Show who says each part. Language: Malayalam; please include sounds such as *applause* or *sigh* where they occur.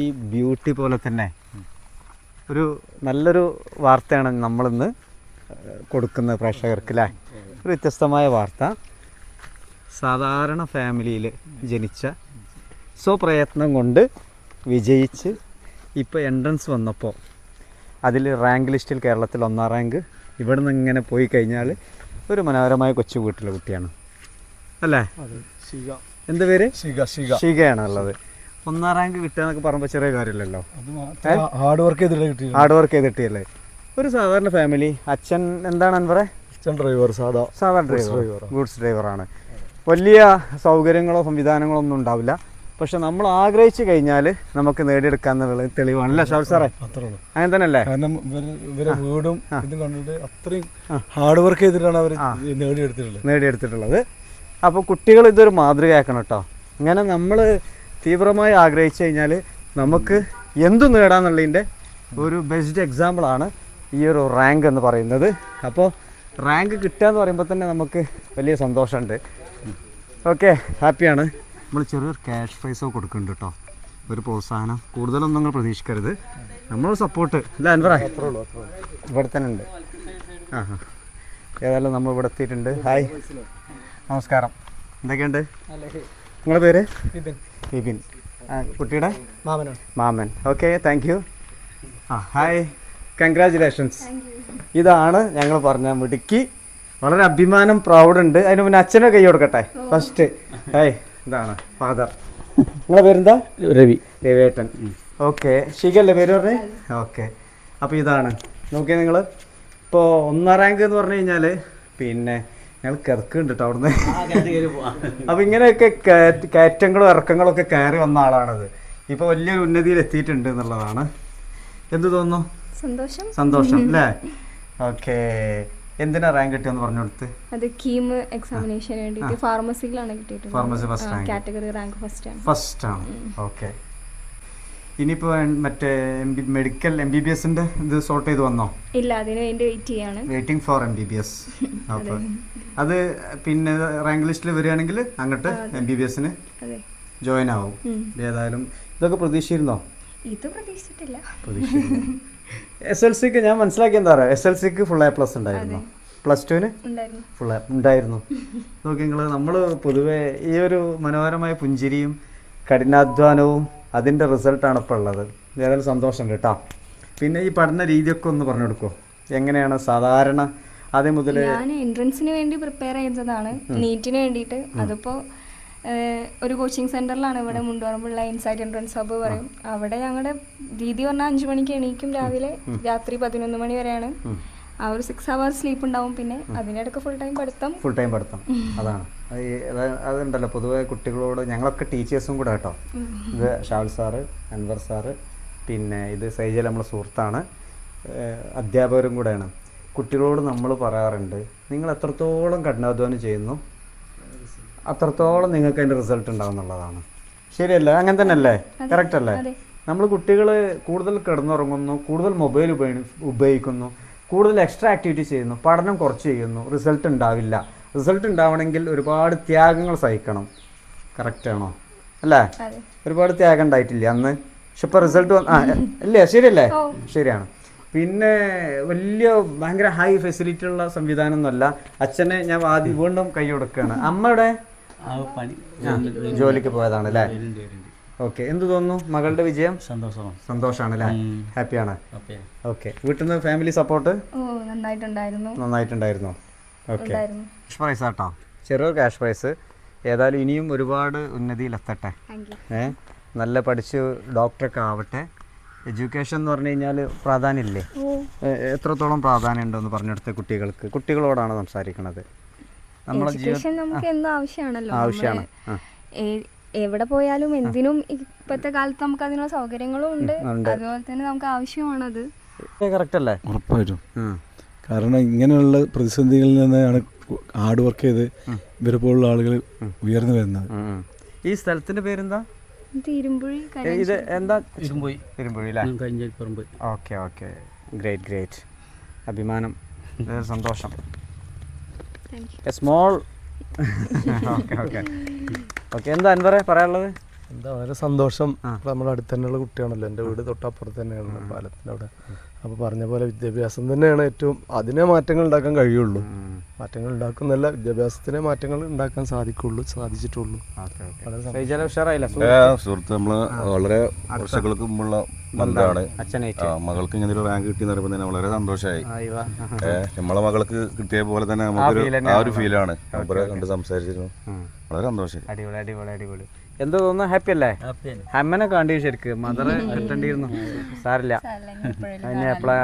Speaker 1: ഈ ബ്യൂട്ടി പോലെ തന്നെ ഒരു നല്ലൊരു വാർത്തയാണ് നമ്മളിന്ന് കൊടുക്കുന്നത് പ്രേക്ഷകർക്ക് അല്ലേ ഒരു വ്യത്യസ്തമായ വാർത്ത. സാധാരണ ഫാമിലിയിൽ ജനിച്ച സ്വപ്രയത്നം കൊണ്ട് വിജയിച്ച് ഇപ്പോൾ എൻട്രൻസ് വന്നപ്പോൾ അതിൽ റാങ്ക് ലിസ്റ്റിൽ കേരളത്തിൽ ഒന്നാം റാങ്ക് ഇവിടെ നിന്ന് ഇങ്ങനെ പോയി കഴിഞ്ഞാൽ ഒരു മനോഹരമായ കൊച്ചു വീട്ടിലെ കുട്ടിയാണ്. അല്ലേ? എന്ത് പേര്?
Speaker 2: ശിഖ
Speaker 1: ഷികയാണ് ഉള്ളത്. ഒന്നാം റാങ്ക് കിട്ടുക എന്നൊക്കെ പറയുമ്പോൾ ചെറിയ കാര്യമില്ലല്ലോ.
Speaker 2: അത് ഹാർഡ് വർക്ക് ചെയ്തിട്ട് കിട്ടി
Speaker 1: ഹാർഡ് വർക്ക് ചെയ്തിട്ടില്ലേ? ഒരു സാധാരണ ഫാമിലി അച്ഛൻ എന്താണ് അൻവറെ?
Speaker 2: അച്ഛൻ ഡ്രൈവർ സാധാ
Speaker 1: ഡ്രൈവർ ഗുഡ്സ് ഡ്രൈവറാണ് വലിയ സൗകര്യങ്ങളോ സംവിധാനങ്ങളോ ഒന്നും ഉണ്ടാവില്ല. പക്ഷെ നമ്മൾ ആഗ്രഹിച്ചു കഴിഞ്ഞാൽ നമുക്ക് നേടിയെടുക്കാന്നുള്ള തെളിവാണല്ലേ ഷാഫ് സാറേ? അങ്ങനെ തന്നെയല്ലേ?
Speaker 2: കാരണം ഇവരെ വീടും ഇതും കണ്ടിട്ട് അത്രയും ഹാർഡ് വർക്ക് ചെയ്തിട്ടാണ് അവർ നേടിയെടുത്തിട്ടുള്ളത്.
Speaker 1: നേടിയെടുത്തിട്ടുള്ളത്. അപ്പോൾ കുട്ടികൾ ഇതൊരു മാതൃകയാക്കണം കേട്ടോ. ഇങ്ങനെ നമ്മൾ തീവ്രമായി ആഗ്രഹിച്ചു കഴിഞ്ഞാൽ നമുക്ക് എന്തു നേടാന്നുള്ളതിന്റെ ഒരു ബെസ്റ്റ് എക്സാമ്പിളാണ് ഈ ഒരു റാങ്ക് എന്ന് പറയുന്നത്. അപ്പോൾ റാങ്ക് കിട്ടുക എന്ന് പറയുമ്പോൾ തന്നെ നമുക്ക് വലിയ സന്തോഷമുണ്ട്. ഓക്കെ ഹാപ്പിയാണ് നമ്മൾ ചെറിയൊരു ക്യാഷ് പ്രൈസോ കൊടുക്കുന്നുണ്ട് കേട്ടോ. ഒരു പ്രോത്സാഹനം. കൂടുതലൊന്നും നിങ്ങൾ പ്രതീക്ഷിക്കരുത്. നമ്മൾ സപ്പോർട്ട് അല്ല അൻവറ? ഇവിടെ തന്നെ ഉണ്ട്. ആ ഹാ ഏതായാലും നമ്മൾ ഇവിടെ എത്തിയിട്ടുണ്ട്. ഹായ് നമസ്കാരം. എന്തൊക്കെയുണ്ട്? നിങ്ങളുടെ പേര്? വിപിൻ. കുട്ടിയുടെ?
Speaker 2: മാമനാണ്
Speaker 1: മാമൻ. ഓക്കെ താങ്ക് യു ആ ഹായ് കൺഗ്രാചുലേഷൻസ് ഇതാണ് ഞങ്ങൾ പറഞ്ഞ മിടുക്കി. വളരെ അഭിമാനം പ്രൗഡ് ഉണ്ട്. അതിന് മുന്നേ അച്ഛനെ കൈ കൊടുക്കട്ടെ? ഫസ്റ്റ് ഹായ് ഇതാണ്. ഫാദർ *laughs* നിങ്ങളെ പേരെന്താ?
Speaker 3: രവി.
Speaker 1: രവിയേട്ടൻ. ഓക്കെ ശിഖല്ലേ പേര് പറഞ്ഞേ? ഓക്കെ അപ്പോൾ ഇതാണ്. നോക്കിയാൽ നിങ്ങൾ ഇപ്പോൾ ഒന്നാം റാങ്ക് എന്ന് പറഞ്ഞു കഴിഞ്ഞാൽ പിന്നെ ഞങ്ങൾ കിടക്കുന്നുണ്ട് കേട്ടോ അവിടുന്ന്. അപ്പൊ ഇങ്ങനെയൊക്കെ കയറ്റ- കയറ്റങ്ങളും ഇറക്കങ്ങളും ഒക്കെ കയറി വന്ന ആളാണത്. ഇപ്പൊ വലിയൊരു ഉന്നതിയിൽ എത്തിയിട്ടുണ്ട് എന്നുള്ളതാണ്. എന്ത് തോന്നുന്നു?
Speaker 4: സന്തോഷം.
Speaker 1: സന്തോഷം *laughs* അല്ലേ? ഓക്കെ. എന്തിനാ റാങ്ക് കിട്ടിയെന്ന് പറഞ്ഞു കൊടുത്ത്?
Speaker 4: അത് കീം എക്സാമിനേഷൻ വേണ്ടിയിട്ട് ഫാർമസിയിലാണ് കിട്ടിയിട്ടുള്ളത്.
Speaker 1: Pharmacy first rank.
Speaker 4: Category rank first ആണ്
Speaker 1: ഫസ്റ്റ് ആണ് ഓക്കെ. ഇനിയിപ്പോൾ മറ്റേ M B medical M B B എസിന്റെ ഇത് സോർട്ട് ചെയ്ത് വന്നോ?
Speaker 4: ഇല്ല അതിന് വേണ്ടി വെയിറ്റ് ചെയ്യാണ്.
Speaker 1: Waiting for M B B S അപ്പോൾ അത്. പിന്നെ റാങ്ക് ലിസ്റ്റിൽ വരികയാണെങ്കിൽ അങ്ങോട്ട് എം ബി ബി എസിന് ജോയിൻ ആവും. ഏതായാലും ഇതൊക്കെ പ്രതീക്ഷിച്ചിരുന്നോ?
Speaker 4: ഇത് പ്രതീക്ഷിച്ചിട്ടില്ല.
Speaker 1: എസ് എൽ സിക്ക് ഞാൻ മനസ്സിലാക്കി എന്താ പറയുക എസ് എൽ സിക്ക് ഫുൾ എ പ്ലസ് ഉണ്ടായിരുന്നു. പ്ലസ് ടുവിന് ഫുൾ ഉണ്ടായിരുന്നു. നോക്കി നിങ്ങൾ നമ്മൾ പൊതുവേ ഈ ഒരു മനോഹരമായ പുഞ്ചിരിയും കഠിനാധ്വാനവും അതിന്റെ റിസൾട്ടാണ് ഇപ്പോൾ ഉള്ളത്. ഏതായാലും സന്തോഷമുണ്ട് കേട്ടോ. പിന്നെ ഈ പഠന രീതിയൊക്കെ ഒന്ന് പറഞ്ഞു കൊടുക്കുമോ എങ്ങനെയാണ്? സാധാരണ അതേ മുതൽ
Speaker 4: ഞാൻ എൻട്രൻസിന് വേണ്ടി പ്രിപ്പയർ ചെയ്തതാണ്. നീറ്റിന് വേണ്ടിയിട്ട്. അതിപ്പോ ഒരു കോച്ചിങ് സെന്ററിലാണ് ഇവിടെ മുണ്ടുപറമ്പുള്ള ഇൻസൈറ്റ് എൻട്രൻസ് ഹബ്ബ് പറയും. അവിടെ ഞങ്ങളുടെ രീതി പറഞ്ഞാൽ അഞ്ചു മണിക്ക് എണീക്കും രാവിലെ. രാത്രി പതിനൊന്ന് മണി വരെയാണ്. ആ ഒരു സിക്സ് അവർ സ്ലീപ്പ് ഉണ്ടാവും. പിന്നെ അതിനിടയ്ക്ക് ഫുൾ ടൈം പഠിത്തം.
Speaker 1: ഫുൾ ടൈം പഠിത്തം. അതാണ്. അതുണ്ടല്ലോ. പൊതുവെ കുട്ടികളോട് ഞങ്ങളൊക്കെ ടീച്ചേഴ്സും കൂടെ കേട്ടോ. ഇത് ഷാൾ സാറ് അൻവർ സാറ് പിന്നെ ഇത് സൈജൽ നമ്മളെ സുഹൃത്താണ്. അധ്യാപകരും കൂടെയാണ്. കുട്ടികളോട് നമ്മൾ പറയാറുണ്ട് നിങ്ങൾ എത്രത്തോളം കഠിനാധ്വാനം ചെയ്യുന്നു അത്രത്തോളം നിങ്ങൾക്ക് അതിന്റെ റിസൾട്ട് ഉണ്ടാവും എന്നുള്ളതാണ്. ശരിയല്ലേ? അങ്ങനെ തന്നെ അല്ലേ കറക്റ്റ് അല്ലേ? നമ്മൾ കുട്ടികൾ കൂടുതൽ കിടന്നുറങ്ങുന്നു കൂടുതൽ മൊബൈൽ ഉപയോഗിക്കുന്നു. കൂടുതൽ എക്സ്ട്രാ ആക്ടിവിറ്റി ചെയ്യുന്നു. പഠനം കുറച്ച് ചെയ്യുന്നു. റിസൾട്ട് ഉണ്ടാവില്ല. റിസൾട്ട് ഉണ്ടാവണമെങ്കിൽ ഒരുപാട് ത്യാഗങ്ങൾ സഹിക്കണം. കറക്റ്റ് ആണോ? അല്ലേ? ഒരുപാട് ത്യാഗം ഉണ്ടായിട്ടില്ല അന്ന്. പക്ഷെ ഇപ്പോൾ റിസൾട്ട് വന്ന് ആ ഇല്ലേ? ശരിയല്ലേ? ശരിയാണ്. പിന്നെ വലിയ ഭയങ്കര ഹൈ ഫെസിലിറ്റി ഉള്ള സംവിധാനം ഒന്നുമല്ല അച്ഛനെ ഞാൻ ആദ്യം വീണ്ടും കൈ കൊടുക്കുകയാണ്. അമ്മയുടെ ജോലിക്ക് പോയതാണ് അല്ലേ? ഓക്കെ. എന്ത് തോന്നുന്നു? മകളുടെ വിജയം?
Speaker 3: സന്തോഷമാണ്
Speaker 1: സന്തോഷമാണ് അല്ലേ ഹാപ്പിയാണ്.
Speaker 3: Okay
Speaker 1: okay. വീട്ടിൽ നിന്ന് ഫാമിലി സപ്പോർട്ട്?
Speaker 4: ഓ നന്നായിട്ടുണ്ടായിരുന്നു.
Speaker 1: നന്നായിട്ടുണ്ടായിരുന്നു. ഓക്കെ.
Speaker 4: ഉണ്ടായിരുന്നു.
Speaker 1: ക്യാഷ് പ്രൈസ് ആട്ടോ. ചെറിയൊരു ക്യാഷ് പ്രൈസ്. ഏതായാലും ഇനിയും ഒരുപാട് ഉന്നതിയിലെത്തട്ടെ. ഏ? നല്ല പഠിച്ച് ഡോക്ടറൊക്കെ ആവട്ടെ. എഡ്യൂക്കേഷൻ എന്ന് പറഞ്ഞു കഴിഞ്ഞാൽ പ്രാധാന്യമില്ലേ? എത്രത്തോളം പ്രാധാന്യം ഉണ്ടെന്ന് പറഞ്ഞെടുത്ത കുട്ടികൾക്ക് കുട്ടികളോടാണ് സംസാരിക്കുന്നത് നമ്മളെ ജീവിതം
Speaker 4: നമുക്ക് എന്നും ആവശ്യമാണല്ലോ?
Speaker 1: ആവശ്യമാണ്.
Speaker 4: എവിടെ പോയാലും എന്തിനും ഇപ്പോഴത്തെ കാലത്ത് നമുക്ക് അതിനുള്ള സൗകര്യങ്ങളും ഉണ്ട്. അതുപോലെ തന്നെ നമുക്ക് ആവശ്യമാണത്.
Speaker 1: കറക്റ്റ് അല്ലേ?
Speaker 2: ഉറപ്പായിട്ടും. കാരണം ഇങ്ങനെയുള്ള പ്രതിസന്ധികളിൽ നിന്നാണ് ഹാർഡ് വർക്ക് ചെയ്ത് ഇവരെ പോലുള്ള ആളുകൾ ഉയർന്നു വരുന്നത്.
Speaker 1: ഈ സ്ഥലത്തിന്റെ പേരെന്താ? ഇത് എന്താ?
Speaker 3: ഇരുമ്പോയി
Speaker 1: തിരുമ്പുഴി അല്ലേ?
Speaker 3: കഴിഞ്ഞ പറമ്പ്
Speaker 1: ഓക്കെ ഓക്കെ. ഗ്രേറ്റ് ഗ്രേറ്റ് അഭിമാനം. *laughs* സന്തോഷം. Small okay okay. ഓക്കെ എന്താ അൻവറെ പറയാനുള്ളത്?
Speaker 2: എന്താ വളരെ സന്തോഷം. നമ്മുടെ അടുത്ത് തന്നെയുള്ള കുട്ടിയാണല്ലോ. എന്റെ വീട് തൊട്ടപ്പുറത്ത് തന്നെയാണ് പാലത്തിന്റെ അവിടെ. അപ്പോൾ പറഞ്ഞ പോലെ വിദ്യാഭ്യാസം തന്നെയാണ് ഏറ്റവും അതിനെ മാറ്റങ്ങൾ ഉണ്ടാക്കാൻ കഴിയുള്ളൂ. മാറ്റങ്ങൾ ഉണ്ടാക്കുന്നല്ല വിദ്യാഭ്യാസത്തിനെ മാറ്റങ്ങൾ ഉണ്ടാക്കാൻ സാധിക്കുള്ളൂ സാധിച്ചിട്ടുള്ളൂ.
Speaker 5: സുഹൃത്ത് നമ്മൾ വളരെ വർഷങ്ങൾക്ക് മുമ്പുള്ള ബന്ധമാണ്
Speaker 1: അച്ഛനേറ്റ്.
Speaker 5: മകൾക്ക് ഇങ്ങനെ ഒരു റാങ്ക് കിട്ടി പറയുമ്പോൾ തന്നെ വളരെ സന്തോഷമായി നമ്മളെ മകൾക്ക് കിട്ടിയ പോലെ തന്നെ നമുക്കൊരു ആ ഒരു ഫീലാണ് കണ്ട് സംസാരിച്ചിരുന്നു. വളരെ സന്തോഷം
Speaker 1: അടിപൊളി അടിപൊളി അടിപൊളി. എന്താ തോന്നുന്നു ഹാപ്പി അല്ലേ? അമ്മനെ കാണ്ടി ശരിക്ക്. മദറെ സാറില്ല. സാരില്ല അതിന് എപ്പോഴാ